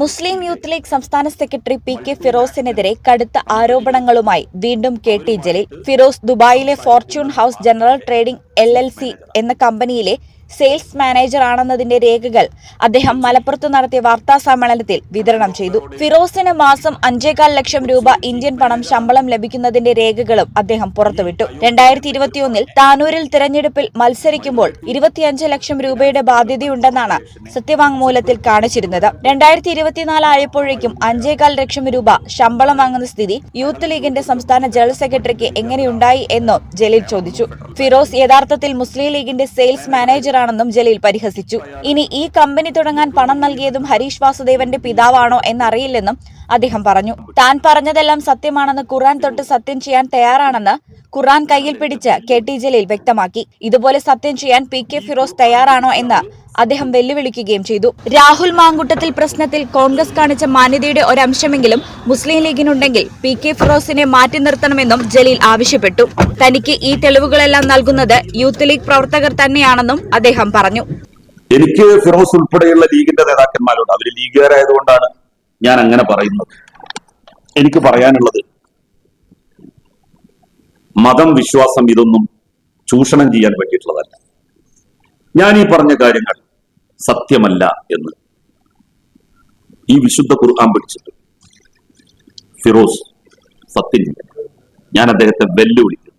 മുസ്ലിം youth league സംസ്ഥാന secretary P K ഫിറോസിനെതിരെ കടുത്ത ആരോപണങ്ങളുമായി വീണ്ടും കെ ടി ജലീൽ. ഫിറോസ് ദുബായിലെ Fortune House General Trading L L C എന്ന കമ്പനിയിലെ സെയിൽസ് മാനേജർ ആണെന്നതിന്റെ രേഖകൾ അദ്ദേഹം മലപ്പുറത്ത് നടത്തിയ വാർത്താ സമ്മേളനത്തിൽ വിതരണം ചെയ്തു. ഫിറോസിന് മാസം അഞ്ചേകാൽ ലക്ഷം രൂപ ഇന്ത്യൻ പണം ശമ്പളം ലഭിക്കുന്നതിന്റെ രേഖകളും അദ്ദേഹം പുറത്തുവിട്ടു. രണ്ടായിരത്തി ഇരുപത്തിയൊന്നിൽ താനൂരിൽ തിരഞ്ഞെടുപ്പിൽ മത്സരിക്കുമ്പോൾ ഇരുപത്തിയഞ്ച് ലക്ഷം രൂപയുടെ ബാധ്യതയുണ്ടെന്നാണ് സത്യവാങ്മൂലത്തിൽ കാണിച്ചിരുന്നത്. രണ്ടായിരത്തി ഇരുപത്തിനാല് ആയപ്പോഴേക്കും അഞ്ചേകാൽ ലക്ഷം രൂപ ശമ്പളം വാങ്ങുന്ന സ്ഥിതി യൂത്ത് ലീഗിന്റെ സംസ്ഥാന ജനറൽ സെക്രട്ടറിക്ക് എങ്ങനെയുണ്ടായി എന്നും ജലീൽ ചോദിച്ചു. ഫിറോസ് യഥാർത്ഥത്തിൽ മുസ്ലിം ലീഗിന്റെ സെയിൽസ് മാനേജറാണെന്നും ജലീൽ പരിഹസിച്ചു. ഇനി ഈ കമ്പനി തുടങ്ങാൻ പണം നൽകിയതും ഹരീഷ് വാസുദേവന്റെ പിതാവാണോ എന്നറിയില്ലെന്നും അദ്ദേഹം പറഞ്ഞു. താൻ പറഞ്ഞതെല്ലാം സത്യമാണെന്ന് ഖുറാൻ തൊട്ട് സത്യം ചെയ്യാൻ തയ്യാറാണെന്ന് ഖുറാൻ കയ്യിൽ പിടിച്ച് കെ ടി ജലീൽ വ്യക്തമാക്കി. ഇതുപോലെ സത്യം ചെയ്യാൻ പി കെ ഫിറോസ് തയ്യാറാണോ എന്ന് അദ്ദേഹം വെല്ലുവിളിക്കുകയും ചെയ്തു. രാഹുൽ മാങ്കുട്ടത്തിൽ പ്രശ്നത്തിൽ കോൺഗ്രസ് കാണിച്ച മാന്യതയുടെ ഒരംശമെങ്കിലും മുസ്ലിം ലീഗിനുണ്ടെങ്കിൽ പി കെ ഫിറോസിനെ മാറ്റി നിർത്തണമെന്നും ജലീൽ ആവശ്യപ്പെട്ടു. തനിക്ക് ഈ തെളിവുകളെല്ലാം നൽകുന്നത് യൂത്ത് ലീഗ് പ്രവർത്തകർ തന്നെയാണെന്നും അദ്ദേഹം പറഞ്ഞു. എനിക്ക് ഫിറോസ് ഉൾപ്പെടെയുള്ള ലീഗിന്റെ നേതാക്കന്മാരുണ്ട്. അവർ ലീഗുകാരായതുകൊണ്ടാണ് ഞാൻ അങ്ങനെ പറയുന്നത്. എനിക്ക് പറയാനുള്ളത് മതം വിശ്വാസം ഇതൊന്നും ചൂഷണം ചെയ്യാൻ പറ്റിയിട്ടുള്ളതല്ല. ഞാൻ ഈ പറഞ്ഞ കാര്യങ്ങൾ സത്യമല്ല എന്ന്. ഈ വിശുദ്ധ ഖുർആൻ പഠിച്ചിട്ട് ഫിറോസ് സത്യം ഞാൻ അദ്ദേഹത്തെ വെല്ലുവിളിക്കും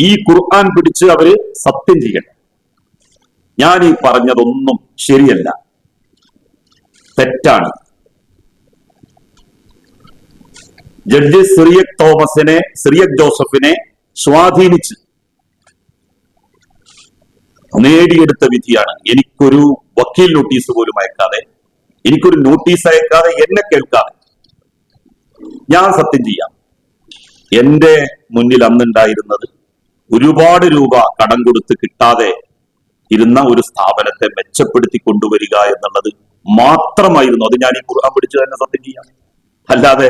ഈ ഖുർആൻ പിടിച്ച് അവർ സത്യം ചെയ്യണം. ഞാൻ ഈ പറഞ്ഞതൊന്നും ശരിയല്ല. തെറ്റാണ്. ജഡ്ജി സിറിയക് തോമസിനെ സിറിയക് ജോസഫിനെ സ്വാധീനിച്ച് നേടിയെടുത്ത വിധിയാണ്. എനിക്കൊരു വക്കീൽ നോട്ടീസ് പോലും അയക്കാതെ എനിക്കൊരു നോട്ടീസ് അയക്കാതെ എന്നെ കേൾക്കാതെ ഞാൻ സത്യം ചെയ്യാം. എന്റെ മുന്നിൽ അന്നുണ്ടായിരുന്നത് ഒരുപാട് രൂപ കടം കൊടുത്ത് കിട്ടാതെ ഇരുന്ന ഒരു സ്ഥാപനത്തെ മെച്ചപ്പെടുത്തി കൊണ്ടുവരിക എന്നുള്ളത് മാത്രമായിരുന്നു. അത് ഞാൻ ഈ ഖുർആൻ പിടിച്ച് തന്നെ സത്യം ചെയ്യാം. അല്ലാതെ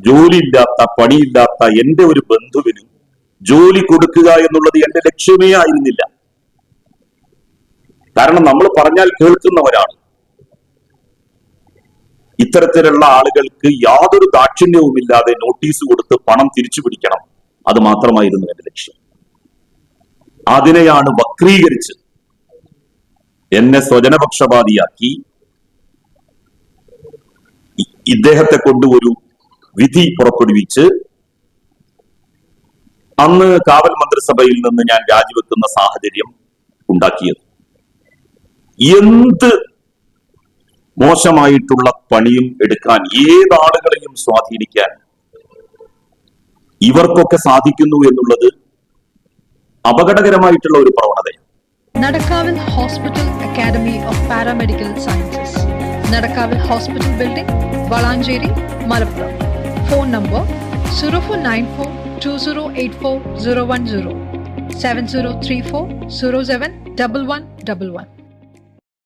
ജോലിയില്ലാത്ത പണിയില്ലാത്ത എന്റെ ഒരു ബന്ധുവിന് ജോലി കൊടുക്കുക എന്നുള്ളത് എന്റെ ലക്ഷ്യമേ ആയിരുന്നില്ല. കാരണം നമ്മൾ പറഞ്ഞാൽ കേൾക്കുന്നവരാണ്. ഇത്തരത്തിലുള്ള ആളുകൾക്ക് യാതൊരു ദാക്ഷിണ്യവുമില്ലാതെ നോട്ടീസ് കൊടുത്ത് പണം തിരിച്ചു പിടിക്കണം. അത് മാത്രമായിരുന്നു എന്റെ ലക്ഷ്യം. അതിനെയാണ് വക്രീകരിച്ച് എന്നെ സ്വജനപക്ഷപാതിയാക്കി ഇദ്ദേഹത്തെ കൊണ്ട് ഒരു വിധി പുറപ്പെടുവിച്ച് അന്ന് കാവൽ മന്ത്രിസഭയിൽ നിന്ന് ഞാൻ രാജിവെക്കുന്ന സാഹചര്യം ഉണ്ടാക്കിയത്. എന്ത് മോശമായിട്ടുള്ള പണിയും എടുക്കാൻ ഏതാളുകളെയും സ്വാധീനിക്കാൻ ഇവർക്കൊക്കെ സാധിക്കുന്നു എന്നുള്ളത് അപകടകരമായിട്ടുള്ള ഒരു പ്രവണതയാണ്. നടക്കാവിൽ hospital academy of paramedical sciences. നടക്കാവിൽ hospital building Valanchery Malappuram. Phone number zero four nine four two zero eight four zero one zero seven zero three four zero seven double one double one